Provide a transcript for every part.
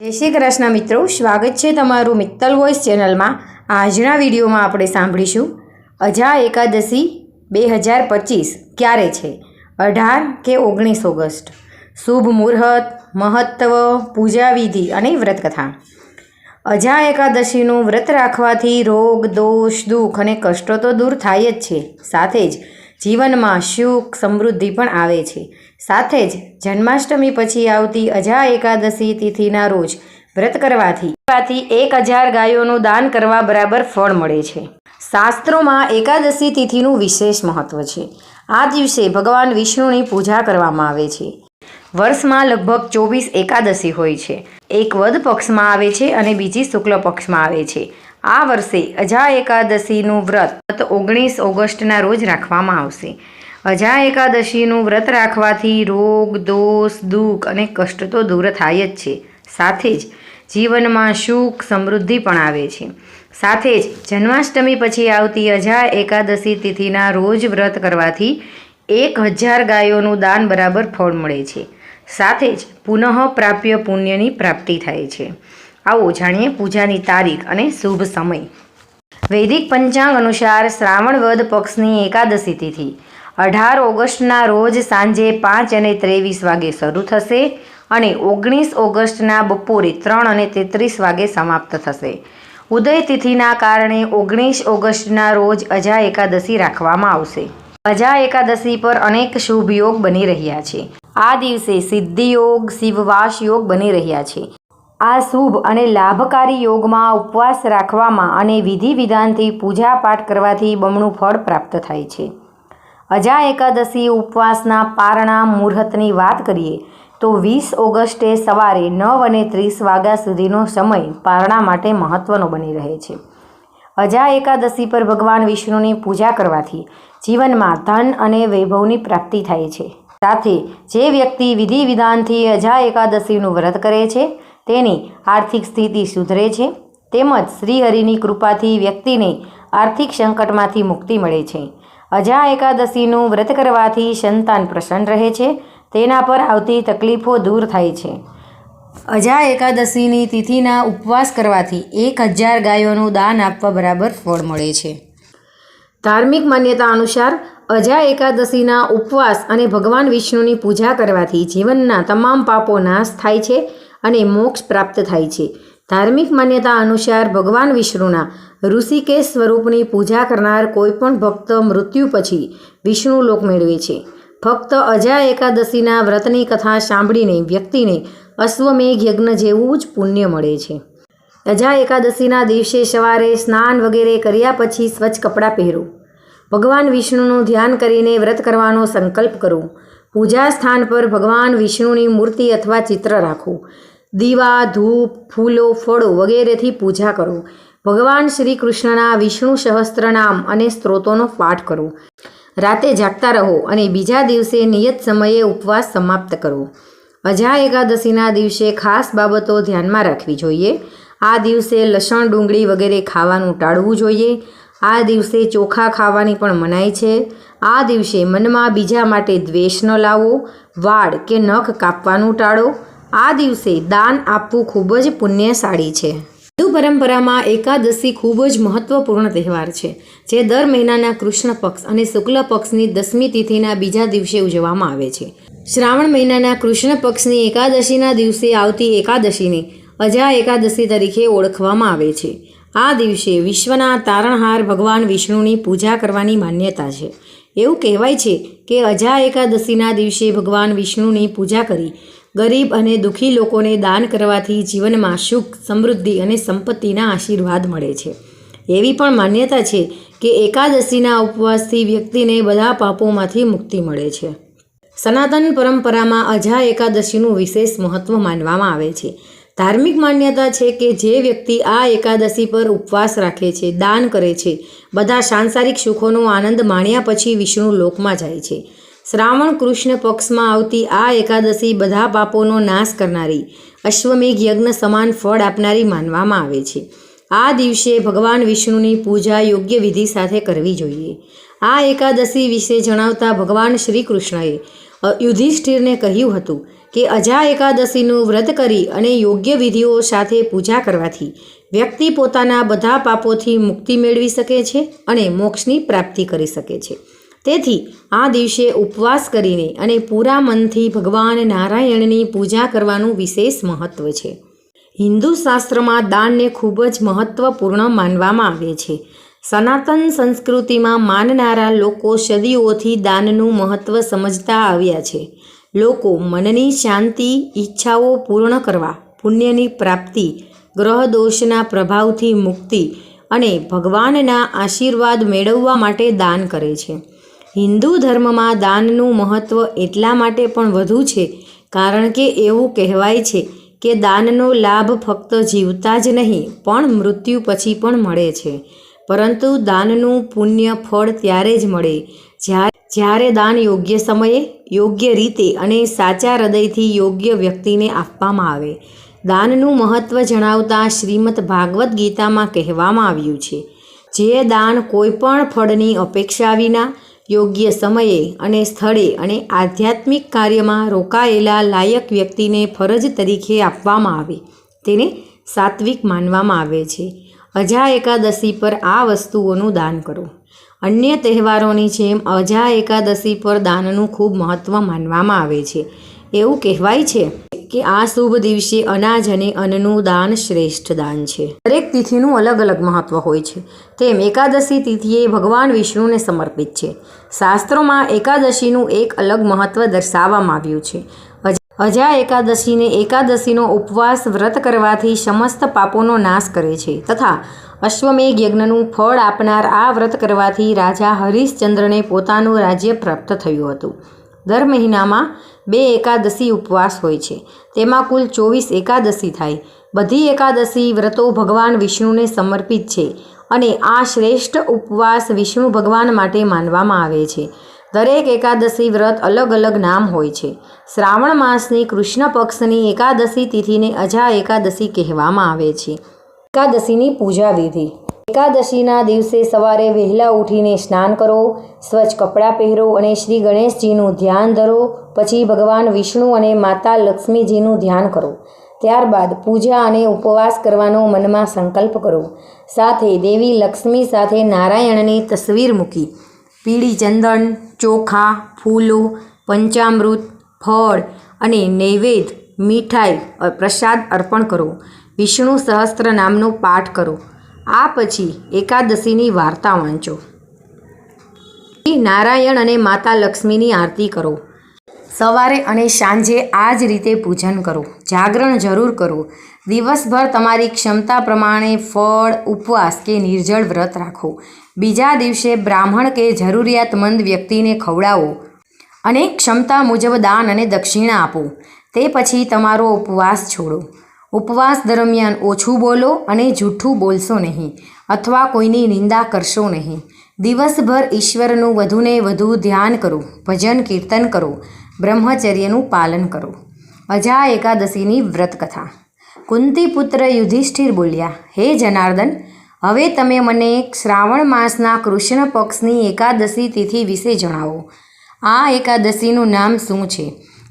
જય શ્રી કૃષ્ણ મિત્રો, સ્વાગત છે તમારું મિત્તલ વોઇસ ચેનલમાં. આજના વિડીયોમાં આપણે સાંભળીશું, અજા એકાદશી બે હજાર પચીસ ક્યારે છે? અઢાર કે ઓગણીસ ઓગસ્ટ? શુભ મુહૂર્ત મહત્ત્વ પૂજાવિધિ અને વ્રતકથા. અજા એકાદશીનું વ્રત રાખવાથી રોગ, દોષ, દુઃખ અને કષ્ટો તો દૂર થાય જ છે. સાથે જ જીવનમાં સુખ સમૃદ્ધિ પણ આવે છે. સાથે જ જન્માષ્ટમી પછી આવતી અજા એકાદશી તિથિના રોજ વ્રત કરવાથી એક હજાર ગાયોનું દાન કરવા બરાબર ફળ મળે છે. શાસ્ત્રોમાં એકાદશી તિથિનું વિશેષ મહત્વ છે. આ દિવસે ભગવાન વિષ્ણુની પૂજા કરવામાં આવે છે. વર્ષમાં લગભગ ચોવીસ એકાદશી હોય છે. એક વદ પક્ષમાં આવે છે અને બીજી શુક્લ પક્ષમાં આવે છે. આ વર્ષે અજા એકાદશીનું વ્રત ઓગણીસ ઓગસ્ટના રોજ રાખવામાં આવશે. અજા એકાદશીનું વ્રત રાખવાથી રોગ, દોષ, દુઃખ અને કષ્ટ તો દૂર થાય જ છે. સાથે જ જીવનમાં સુખ, સમૃદ્ધિ પણ આવે છે. સાથે જ જન્માષ્ટમી પછી આવતી અજા એકાદશી તિથિના રોજ વ્રત કરવાથી એક હજાર ગાયોનું દાન બરાબર ફળ મળે છે. સાથે જ પુનઃ પ્રાપ્ય પુણ્યની પ્રાપ્તિ થાય છે. આવો જાણીએ પૂજાની તારીખ અને શુભ સમય. વૈદિક પંચાંગ અનુસાર શ્રાવણ વદ પક્ષની એકાદશી તિથિ. અઢાર ઓગસ્ટના રોજ સાંજે પાંચ અને ત્રેવીસ વાગે શરૂ થશે અને ઓગણીસ ઓગસ્ટના બપોરે ત્રણ અને તેત્રીસ વાગે સમાપ્ત થશે. ઉદય તિથિના કારણે ઓગણીસ ઓગસ્ટના રોજ અજા એકાદશી રાખવામાં આવશે. અજા એકાદશી પર અનેક શુભ યોગ બની રહ્યા છે. આ દિવસે સિદ્ધિયોગ શિવવાસ યોગ બની રહ્યા છે. આ શુભ અને લાભકારી યોગમાં ઉપવાસ રાખવામાં અને વિધિ વિધાનથી પૂજા પાઠ કરવાથી બમણું ફળ પ્રાપ્ત થાય છે. અજા એકાદશી ઉપવાસના પારણા મુહૂર્તની વાત કરીએ, તો વીસ ઓગસ્ટે સવારે નવ અને ત્રીસ વાગ્યા સુધીનો સમય પારણા માટે મહત્ત્વનો બની રહે છે. અજા એકાદશી પર ભગવાન વિષ્ણુની પૂજા કરવાથી જીવનમાં ધન અને વૈભવની પ્રાપ્તિ થાય છે. સાથે જે વ્યક્તિ વિધિ વિધાનથી અજા એકાદશીનું વ્રત કરે છે તેની આર્થિક સ્થિતિ સુધરે છે, તેમજ શ્રીહરિની કૃપાથી વ્યક્તિને આર્થિક સંકટમાંથી મુક્તિ મળે છે. અજા એકાદશીનું વ્રત કરવાથી સંતાન પ્રસન્ન રહે છે, તેના પર આવતી તકલીફો દૂર થાય છે. અજા એકાદશીની તિથિના ઉપવાસ કરવાથી એક હજાર ગાયોનું દાન આપવા બરાબર ફળ મળે છે. ધાર્મિક માન્યતા અનુસાર અજા એકાદશીના ઉપવાસ અને ભગવાન વિષ્ણુની પૂજા કરવાથી જીવનના તમામ પાપો નાશ થાય છે અને મોક્ષ પ્રાપ્ત થાય છે. ધાર્મિક માન્યતા અનુસાર ભગવાન વિષ્ણુના ઋષિકેશ સ્વરૂપની પૂજા કરનાર કોઈપણ ભક્ત મૃત્યુ પછી વિષ્ણુ લોક મેળવે છે. ફક્ત અજા એકાદશીના વ્રતની કથા સાંભળીને વ્યક્તિને અશ્વમેઘ યજ્ઞ જેવું જ પુણ્ય મળે છે. અજા એકાદશીના દિવસે સવારે સ્નાન વગેરે કર્યા પછી સ્વચ્છ કપડાં પહેરો. ભગવાન વિષ્ણુનું ધ્યાન કરીને વ્રત કરવાનો સંકલ્પ કરો. પૂજા સ્થાન પર ભગવાન વિષ્ણુની મૂર્તિ અથવા ચિત્ર રાખો. દીવા, ધૂપ, ફૂલો, ફળો વગેરેથી પૂજા કરો. ભગવાન શ્રી કૃષ્ણના વિષ્ણુ સહસ્ત્રનામ અને સ્ત્રોતોનો પાઠ કરો. રાતે જાગતા રહો અને બીજા દિવસે નિયત સમયે ઉપવાસ સમાપ્ત કરો. અજા એકાદશીના દિવસે ખાસ બાબતો ધ્યાનમાં રાખવી જોઈએ. આ દિવસે લસણ, ડુંગળી વગેરે ખાવાનું ટાળવું જોઈએ. આ દિવસે ચોખા ખાવાની પણ મનાઈ છે. આ દિવસે મનમાં બીજા માટે દ્વેષ ન લાવો. વાળ કે નખ કાપવાનું ટાળો. આ દિવસે દાન આપવું ખૂબ જ પુણ્યશાળી છે. હિન્દુ પરંપરામાં એકાદશી ખૂબ જ મહત્વપૂર્ણ તહેવાર છે, જે દર મહિનાના કૃષ્ણ પક્ષ અને શુક્લ પક્ષની દસમી તિથિના બીજા દિવસે ઉજવવામાં આવે છે. શ્રાવણ મહિનાના કૃષ્ણ પક્ષની એકાદશીના દિવસે આવતી એકાદશીને અજા એકાદશી તરીકે ઓળખવામાં આવે છે. આ દિવસે વિશ્વના તારણહાર ભગવાન વિષ્ણુની પૂજા કરવાની માન્યતા છે. એવું કહેવાય છે કે અજા એકાદશીના દિવસે ભગવાન વિષ્ણુની પૂજા કરી ગરીબ અને દુઃખી લોકોને દાન કરવાથી જીવનમાં સુખ, સમૃદ્ધિ અને સંપત્તિના આશીર્વાદ મળે છે. એવી પણ માન્યતા છે કે એકાદશીના ઉપવાસથી વ્યક્તિને બધા પાપોમાંથી મુક્તિ મળે છે. સનાતન પરંપરામાં અજા એકાદશીનું વિશેષ મહત્ત્વ માનવામાં આવે છે. ધાર્મિક માન્યતા છે કે જે વ્યક્તિ આ એકાદશી પર ઉપવાસ રાખે છે, દાન કરે છે, બધા સાંસારિક સુખોનો આનંદ માણ્યા પછી વિષ્ણુ લોકમાં જાય છે. શ્રાવણ કૃષ્ણ પક્ષમાં આવતી આ એકાદશી બધા પાપોનો નાશ કરનારી, અશ્વમેઘ યજ્ઞ સમાન ફળ આપનારી માનવામાં આવે છે. આ દિવસે ભગવાન વિષ્ણુની પૂજા યોગ્ય વિધિ સાથે કરવી જોઈએ. આ એકાદશી વિશે જણાવતા ભગવાન શ્રી કૃષ્ણએ યુધિષ્ઠિરને કહ્યું હતું કે, અજા એકાદશીનું વ્રત કરી અને યોગ્ય વિધિઓ સાથે પૂજા કરવાથી વ્યક્તિ પોતાના બધા પાપોથી મુક્તિ મેળવી શકે છે અને મોક્ષની પ્રાપ્તિ કરી શકે છે. તેથી આ દિવસે ઉપવાસ કરીને અને પૂરા મનથી ભગવાન નારાયણની પૂજા કરવાનું વિશેષ મહત્ત્વ છે. હિન્દુ શાસ્ત્રમાં દાનને ખૂબ જ મહત્ત્વપૂર્ણ માનવામાં આવે છે. સનાતન સંસ્કૃતિમાં માનનારા લોકો સદીઓથી દાનનું મહત્ત્વ સમજતા આવ્યા છે. લોકો મનની શાંતિ, ઈચ્છાઓ પૂર્ણ કરવા, પુણ્યની પ્રાપ્તિ, ગ્રહ દોષના પ્રભાવથી મુક્તિ અને ભગવાનના આશીર્વાદ મેળવવા માટે દાન કરે છે. હિન્દુ ધર્મમાં દાનનું મહત્ત્વ એટલા માટે પણ વધુ છે, કારણ કે એવું કહેવાય છે કે દાનનો લાભ ફક્ત જીવતા જ નહીં, પણ મૃત્યુ પછી પણ મળે છે. પરંતુ દાનનું પુણ્ય ફળ ત્યારે જ મળે, જ્યારે જ્યારે દાન યોગ્ય સમયે, યોગ્ય રીતે અને સાચા હૃદયથી યોગ્ય વ્યક્તિને આપવામાં આવે. દાનનું મહત્ત્વ જણાવતા શ્રીમદ ભાગવદ્ ગીતામાં કહેવામાં આવ્યું છે, જે દાન કોઈપણ ફળની અપેક્ષા વિના યોગ્ય સમયે અને સ્થળે અને આધ્યાત્મિક કાર્યમાં રોકાયેલા લાયક વ્યક્તિને ફરજ તરીકે આપવામાં આવે. તેને સાત્વિક માનવામાં આવે છે. અજા એકાદશી પર આ વસ્તુઓનું દાન કરો. અન્ય તહેવારોની જેમ અજા એકાદશી પર દાનનું ખૂબ મહત્ત્વ માનવામાં આવે છે. એવું કહેવાય છે કે આ શુભ દિવસે અનાજ અને અન્નનું દાન શ્રેષ્ઠ દાન છે. દરેક તિથિનું અલગ અલગ મહત્ત્વ હોય છે. તેમ એકાદશી તિથિએ ભગવાન વિષ્ણુને સમર્પિત છે. શાસ્ત્રોમાં એકાદશીનું એક અલગ મહત્ત્વ દર્શાવવામાં આવ્યું છે. અજા એકાદશીને એકાદશીનો ઉપવાસ વ્રત કરવાથી સમસ્ત પાપોનો નાશ કરે છે તથા અશ્વમેઘ યજ્ઞનું ફળ આપનાર આ વ્રત કરવાથી રાજા હરિશ્ચંદ્રને પોતાનું રાજ્ય પ્રાપ્ત થયું હતું. દર મહિનામાં બે એકાદશી ઉપવાસ હોય છે. તેમાં કુલ ચોવીસ એકાદશી થાય. બધી એકાદશી વ્રતો ભગવાન વિષ્ણુને સમર્પિત છે અને આ શ્રેષ્ઠ ઉપવાસ વિષ્ણુ ભગવાન માટે માનવામાં આવે છે. દરેક એકાદશી વ્રત અલગ અલગ નામ હોય છે. શ્રાવણ માસની કૃષ્ણ પક્ષની એકાદશી તિથિને અજા એકાદશી કહેવામાં આવે છે. એકાદશીની પૂજા વિધિ એકાદશીના દિવસે સવારે વહેલા ઉઠીને સ્નાન કરો, સ્વચ્છ કપડાં પહેરો અને શ્રી ગણેશજીનું ધ્યાન ધરો, પછી ભગવાન વિષ્ણુ અને માતા લક્ષ્મીજીનું ધ્યાન કરો. ત્યારબાદ પૂજા અને ઉપવાસ કરવાનો મનમાં સંકલ્પ કરો. સાથે દેવી લક્ષ્મી સાથે નારાયણની તસવીર મૂકી. પીળી ચંદન, ચોખા, ફૂલો, પંચામૃત, ફળ અને નૈવેદ્ય, મીઠાઈ પ્રસાદ અર્પણ કરો. વિષ્ણુ સહસ્ત્ર નામનો પાઠ કરો. આ પછી એકાદશીની વાર્તા વાંચો. નારાયણ અને માતા લક્ષ્મીની આરતી કરો. સવારે અને સાંજે આ જ રીતે પૂજન કરો. જાગરણ જરૂર કરો. દિવસભર તમારી ક્ષમતા પ્રમાણે ફળ, ઉપવાસ કે નિર્જળ વ્રત રાખો. બીજા દિવસે બ્રાહ્મણ કે જરૂરિયાતમંદ વ્યક્તિને ખવડાવો. અને ક્ષમતા મુજબ દાન અને દક્ષિણા આપો. તે પછી તમારો ઉપવાસ છોડો. ઉપવાસ દરમિયાન ઓછું બોલો અને જૂઠું બોલશો નહીં અથવા કોઈની નિંદા કરશો નહીં. દિવસભર ઈશ્વરનું વધુને વધુ ધ્યાન કરો, ભજન કીર્તન કરો, બ્રહ્મચર્યનું પાલન કરો. અજા એકાદશીની વ્રત કથા કુંતી યુધિષ્ઠિર બોલ્યા, હે જનાર્દન, હવે તમે મને શ્રાવણ માસના કૃષ્ણ પક્ષની એકાદશી તિથિ વિશે જણાવો. આ એકાદશીનું નામ શું છે?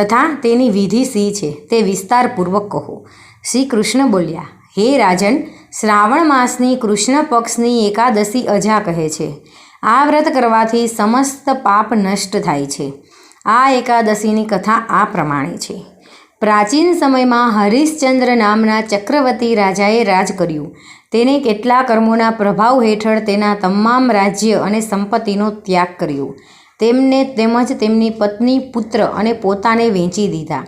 તથા તેની વિધિ સી છે તે વિસ્તારપૂર્વક કહો. શ્રી કૃષ્ણ બોલ્યા, હે રાજન, શ્રાવણ માસની કૃષ્ણ પક્ષની એકાદશી અજા કહે છે. આ વ્રત કરવાથી સમસ્ત પાપ નષ્ટ થાય છે. આ એકાદશીની કથા આ પ્રમાણે છે. પ્રાચીન સમયમાં હરિશ્ચંદ્ર નામના ચક્રવર્તી રાજાએ રાજ કર્યું. તેને કેટલા કર્મોના પ્રભાવ હેઠળ તેના તમામ રાજ્ય અને સંપત્તિનો ત્યાગ કર્યો. તેમને તેમજ તેમની પત્ની, પુત્ર અને પોતાને વેચી દીધા.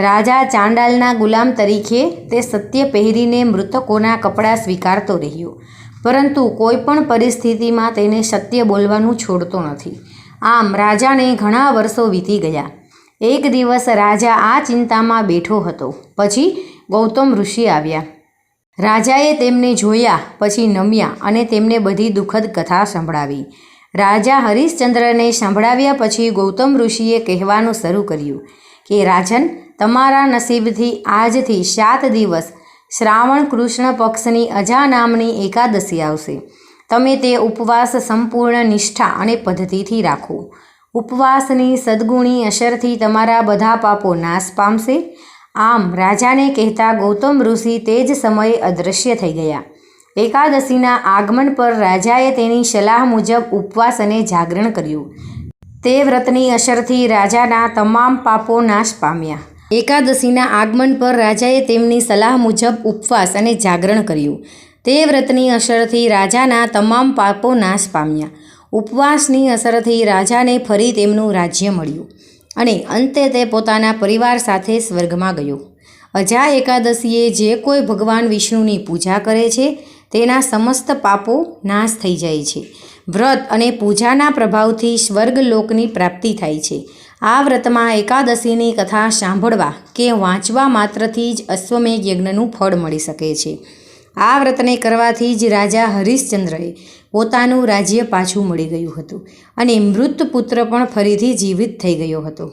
રાજા ચાંડાલના ગુલામ તરીકે તે સત્ય પહેરીને મૃતકોના કપડાં સ્વીકારતો રહ્યો. પરંતુ કોઈ પણ પરિસ્થિતિમાં તેને સત્ય બોલવાનું છોડતો નથી. આમ રાજાને ઘણા વર્ષો વીતી ગયા. એક દિવસ રાજા આ ચિંતામાં બેઠો હતો. પછી ગૌતમ ઋષિ આવ્યા. રાજાએ તેમને જોયા, પછી નમ્યા અને તેમને બધી દુઃખદ કથા સંભળાવી. રાજા હરિશ્ચંદ્રને સંભળાવ્યા પછી ગૌતમ ઋષિએ કહેવાનું શરૂ કર્યું કે, રાજન, તમારા નસીબથી આજથી સાત દિવસ શ્રાવણ કૃષ્ણ પક્ષની અજા નામની એકાદશી આવશે. તમે તે ઉપવાસ સંપૂર્ણ નિષ્ઠા અને પદ્ધતિથી રાખો. ઉપવાસની સદગુણી અસરથી તમારા બધા પાપો નાશ પામશે. આમ રાજાને કહેતા ગૌતમ ઋષિ તે જ સમયે અદૃશ્ય થઈ ગયા. એકાદશીના આગમન પર રાજાએ તેની સલાહ મુજબ ઉપવાસ અને જાગરણ કર્યું. તે વ્રતની અસરથી રાજાના તમામ પાપો નાશ પામ્યા. એકાદશીના આગમન પર રાજાએ તેમની સલાહ મુજબ ઉપવાસ અને જાગરણ કર્યું. તે વ્રતની અસરથી રાજાના તમામ પાપો નાશ પામ્યા. ઉપવાસની અસરથી રાજાને ફરી તેમનું રાજ્ય મળ્યું અને અંતે તે પોતાના પરિવાર સાથે સ્વર્ગમાં ગયો. અજા એકાદશીએ જે કોઈ ભગવાન વિષ્ણુની પૂજા કરે છે તેના સમસ્ત પાપો નાશ થઈ જાય છે. વ્રત અને પૂજાના પ્રભાવથી સ્વર્ગલોકની પ્રાપ્તિ થાય છે. આ વ્રતમાં એકાદશીની કથા સાંભળવા કે વાંચવા માત્રથી જ અશ્વમેઘ યજ્ઞનું ફળ મળી શકે છે. આ વ્રતને કરવાથી જ રાજા હરિશ્ચંદ્રએ પોતાનું રાજ્ય પાછું મળી ગયું હતું અને મૃત પુત્ર પણ ફરીથી જીવિત થઈ ગયો હતો.